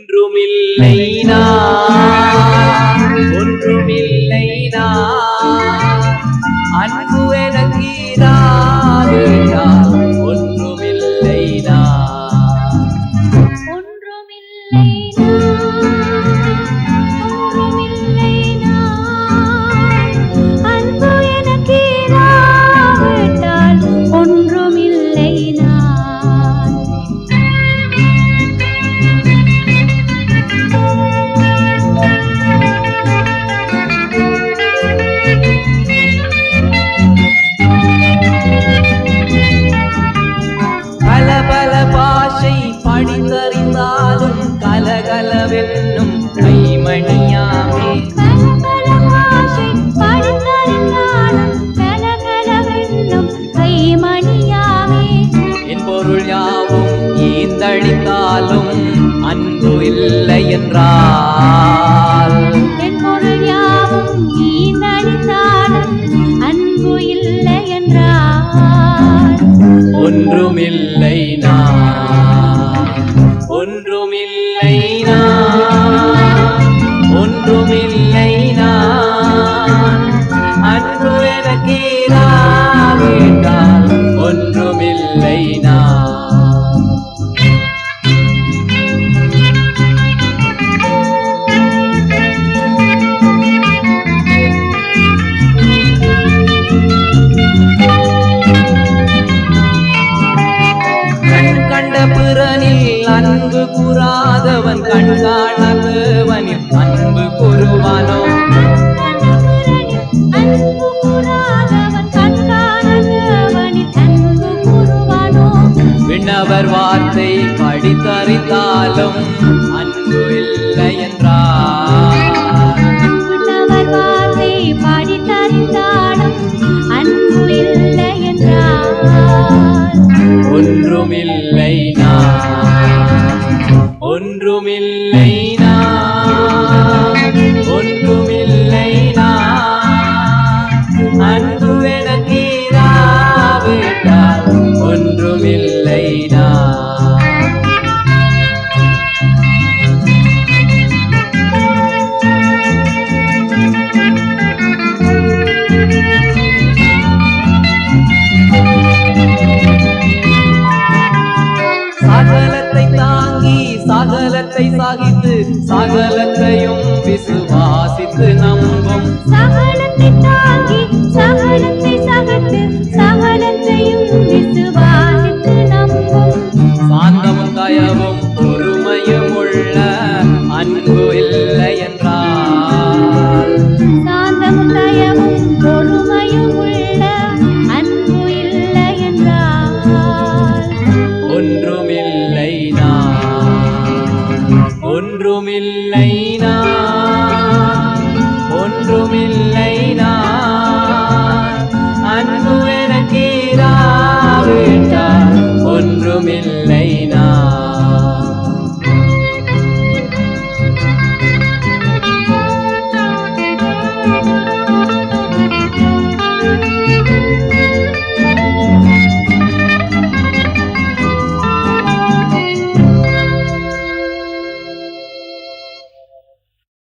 ஒன்றுமில்லை ஒன்றுமில்லை அன்பு எனக்கீராவிட்டால் ஒன்றுமில்லை ஒன்றுமில்லை கலகலவென்னும் கைமணியாமே. பொருள் யாவும் ஈந்தழித்தாலும் அன்பு இல்லை என்றால் பொருள் யாவும் ஈந்தழித்தாலும் அன்பு இல்லை என்றால் ஒன்றுமில்லை நான். குரானில் அன்பு கூறுவானோ? விண்ணவர் வார்த்தை படித்தறிந்தாலும் தேடினா சகலத்தை தாங்கி சகலத்தை சாகித்து சகலத்தையும் விசுவாசித்து நம்பும்.